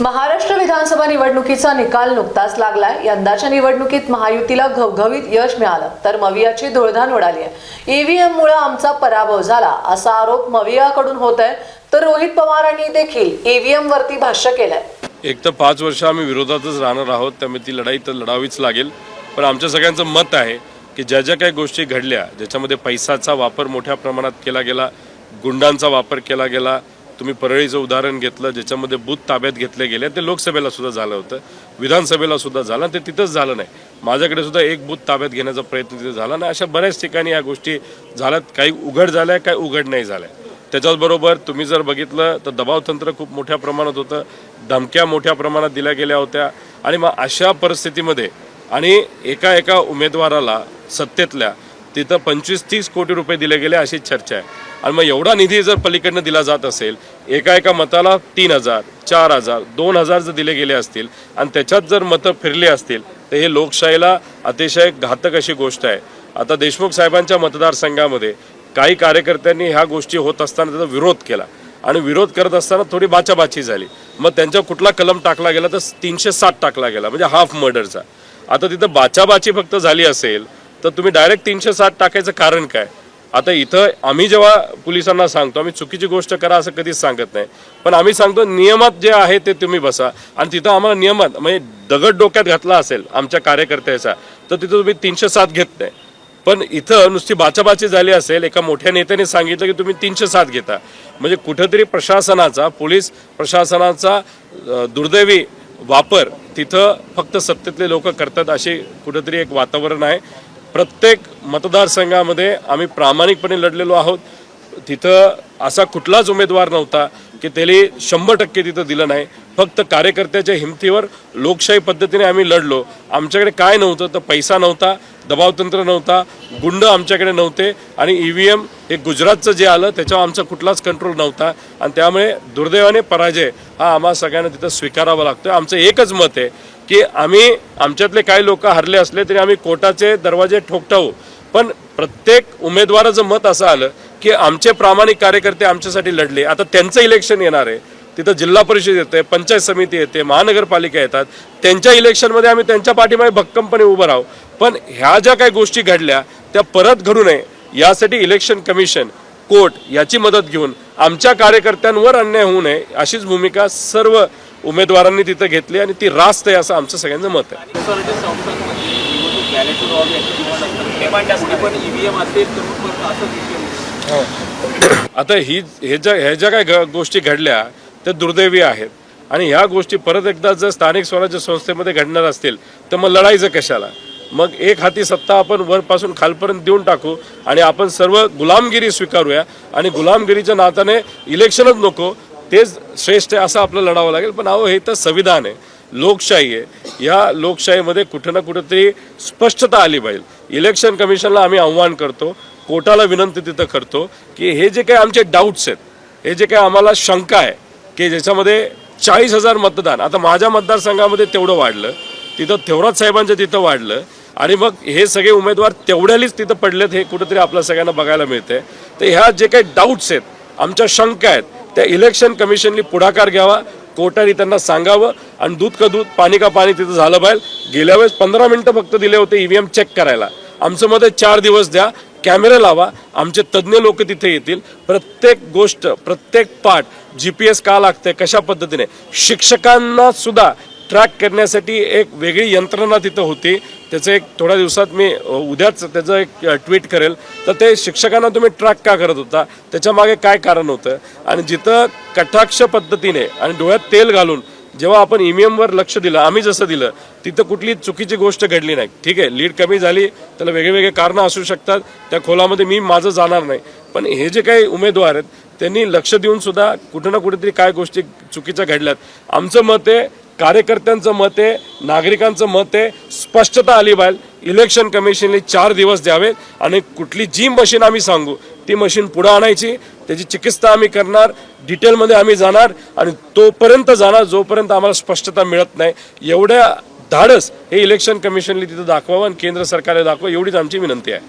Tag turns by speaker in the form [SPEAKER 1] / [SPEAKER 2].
[SPEAKER 1] महाराष्ट्र विधानसभा निवडणुकीचा निकाल नुकताच लागलाय. यंदाच्या निवडणुकीत महायुतीला घवघवीत यश मिळालं तर मवियाची धुळधाण उडाली आहे ईव्हीएम मुळे आमचा पराभव झाला असा आरोप मवियाकडून होत आहे तर रोहित पवारांनी देखील ईव्हीएम वरती भाष्य केलंय.
[SPEAKER 2] एक तर पाच वर्ष आम्ही विरोधातच राहणार आहोत त्यामुळे ती लढाई तर लढावीच लागेल. पण आमच्या सगळ्यांचं मत आहे की ज्या ज्या काही गोष्टी घडल्या ज्याच्यामध्ये पैसाचा वापर मोठ्या प्रमाणात केला गेला गुंडांचा वापर केला गेला तुम्ही परळीचं उदाहरण घेतलं ज्याच्यामध्ये बूथ ताब्यात घेतले गेले ते लोकसभेला सुद्धा झालं होतं. विधानसभेला सुद्धा झालं ते तिथंच झालं नाही. माझ्याकडे सुद्धा एक बूथ ताब्यात घेण्याचा प्रयत्न तिथे झाला नाही. अशा बऱ्याच ठिकाणी या गोष्टी झाल्यात. काही उघड झाल्या काही उघड नाही झाल्या. त्याच्याचबरोबर तुम्ही जर बघितलं तर दबाव तंत्र खूप मोठ्या प्रमाणात होतं. धमक्या मोठ्या प्रमाणात दिल्या गेल्या होत्या. आणि मग अशा परिस्थितीमध्ये आणि एका एका उमेदवाराला सत्तेतल्या तिथं पंचवीस तीस कोटी रुपये दिले गेले अशी चर्चा आहे. आणि मग एवढा निधी जर पलीकडनं दिला जात असेल एका एका मताला तीन हजार चार हजार दोन हजार जर दिले गेले असतील आणि त्याच्यात जर मतं फिरली असतील तर हे लोकशाहीला अतिशय घातक अशी गोष्ट आहे. आता देशमुख साहेबांच्या मतदारसंघामध्ये काही कार्यकर्त्यांनी ह्या गोष्टी होत असताना त्याचा विरोध केला. आणि विरोध करत असताना थोडी बाचाबाची झाली. मग त्यांच्या कुठला कलम टाकला गेला तर तीनशे सात टाकला गेला म्हणजे हाफ मर्डरचा. आता तिथं बाचाबाची फक्त झाली असेल तर तुम्ही डायरेक्ट तीनशे साठ टाकायचं कारण काय? आता इथं आम्ही जेव्हा पोलिसांना सांगतो आम्ही चुकीची गोष्ट करा असं कधीच सांगत नाही. पण आम्ही सांगतो नियमात जे आहे ते तुम्ही बसा. आणि तिथं आम्हाला नियमात म्हणजे दगड डोक्यात घातला असेल आमच्या कार्यकर्त्याचा तर तिथं तुम्ही तीनशे सात घेत नाही. पण इथं नुसती बाचाबाची झाली असेल एका मोठ्या नेत्याने सांगितलं की तुम्ही तीनशे सात घेता. म्हणजे कुठंतरी प्रशासनाचा पोलीस प्रशासनाचा दुर्दैवी वापर तिथं फक्त सत्तेतले लोक करतात असे कुठंतरी एक वातावरण आहे. प्रत्येक मतदारसंघामध्ये आम्ही प्रामाणिकपणे लढलेलो आहोत. तिथं असा कुठलाच उमेदवार नव्हता की त्याला शंभर टक्के तिथं दिलं नाही. फक्त कार्यकर्त्याच्या हिमतीवर लोकशाही पद्धतीने आम्ही लढलो. आमच्याकडे काय नव्हतं तर पैसा नव्हता दबावतंत्र नव्हता गुंड आमच्याकडे नव्हते आणि ई व्ही एम हे गुजरातचं जे आलं त्याच्यावर आमचा कुठलाच कंट्रोल नव्हता. आणि त्यामुळे दुर्दैवाने पराजय हा आम्हा सगळ्यांना तिथं स्वीकारावा लागतो आमचं एकच मत आहे की आम्ही आमच्यातले काही लोक हरले असले तरी आम्ही कोर्टाचे दरवाजे ठोकटावू पण प्रत्येक उमेदवाराचं मत असं आलं की आमचे प्रामाणिक कार्यकर्ते आमच्यासाठी लढले. आता त्यांचं इलेक्शन येणार आहे. तिथं जिल्हा परिषद येते पंचायत समिती येते महानगरपालिका येतात. त्यांच्या इलेक्शनमध्ये आम्ही त्यांच्या पाठीमागे भक्कमपणे उभं राहू. पण ह्या ज्या काही गोष्टी घडल्या त्या परत घडू नये. यासाठी इलेक्शन कमिशन कोर्ट याची मदत घेऊन आमच्या कार्यकर्त्यांवर अन्याय होऊ नये अशीच भूमिका सर्व उमेदवारांनी तिथं घेतली आणि ती रास्त आहे असं आमचं सगळ्यांचं मत आहे. आता ही हे ज्या ह्या ज्या काय गोष्टी घडल्या त्या दुर्दैवी आहेत. आणि ह्या गोष्टी परत एकदा जर स्थानिक स्वराज्य संस्थेमध्ये घडणार असतील तर मग लढायचं कशाला? मग एक हाती सत्ता आपण वरपासून खालपर्यंत देऊन टाकू आणि आपण सर्व गुलामगिरी स्वीकारूया. आणि गुलामगिरीच्या नात्याने इलेक्शनच नको तेच श्रेष्ठ आहे असं आपलं लढावं लागेल. पण अहो हे तर संविधान आहे. लोकशाही आहे. या लोकशाहीमध्ये कुठं ना कुठंतरी स्पष्टता आली पाहिजे. इलेक्शन कमिशनला आम्ही आव्हान करतो कोर्टाला विनंती तिथं करतो की हे जे काही आमचे डाऊट्स आहेत हे जे काही आम्हाला शंका आहे की ज्याच्यामध्ये चाळीस हजार मतदान आता माझ्या मतदारसंघामध्ये तेवढं वाढलं तिथं थेवरात साहेबांच्या तिथं वाढलं आणि मग हे सगळे उमेदवार तेवढ्यालीच तिथं पडलेत हे कुठेतरी आपल्या सगळ्यांना बघायला मिळते तर ह्या जे काही डाऊट्स आहेत आमच्या शंका आहेत त्या इलेक्शन कमिशननी पुढाकार घ्यावा कोर्टाने त्यांना सांगावं आणि दूध का दूध पाणी का पाणी तिथं झालं पाहिजे. गेल्या वेळेस पंधरा मिनिटं फक्त दिले होते ईव्हीएम चेक करायला. आमचं मत आहे चार दिवस द्या कॅमेरे लावा आमचे तज्ज्ञ लोक तिथे येतील. प्रत्येक गोष्ट प्रत्येक पाठ जी पी एस का लागते कशा पद्धतीने? शिक्षकांना सुद्धा ट्रॅक करण्यासाठी एक वेगळी यंत्रणा तिथं होती. त्याचं एक थोड्या दिवसात मी उद्याच त्याचं एक ट्विट करेल. तर ते शिक्षकांना तुम्ही ट्रॅक का करत होता? त्याच्यामागे काय कारण होतं? आणि जिथं कटाक्ष पद्धतीने आणि डोळ्यात तेल घालून जेव्हा आपण ईव्हीएमवर लक्ष दिलं आम्ही जसं दिलं तिथं कुठली चुकीची गोष्ट घडली नाही. ठीक आहे लीड कमी झाली त्याला वेगळेवेगळे कारणं असू शकतात. त्या खोलामध्ये मी माझं जाणार नाही. पण हे जे काही उमेदवार आहेत त्यांनी लक्ष देऊन सुद्धा कुठं ना कुठेतरी काय गोष्टी चुकीच्या घडल्यात. आमचं मत आहे कार्यकर्त्यांचं मत आहे नागरिकांचं मत आहे स्पष्टता आली पाहिजे. इलेक्शन कमिशनने चार दिवस द्यावेत आणि कुठली जी मशीन आम्ही सांगू ती मशीन पुढं आणायची त्याची चिकित्सा आम्ही करणार डिटेलमध्ये आम्ही जाणार आणि तोपर्यंत जाणार जोपर्यंत आम्हाला स्पष्टता मिळत नाही. एवढ्या धाडस हे इलेक्शन कमिशनने तिथं दाखवावं आणि केंद्र सरकारने दाखवावं एवढीच आमची विनंती आहे.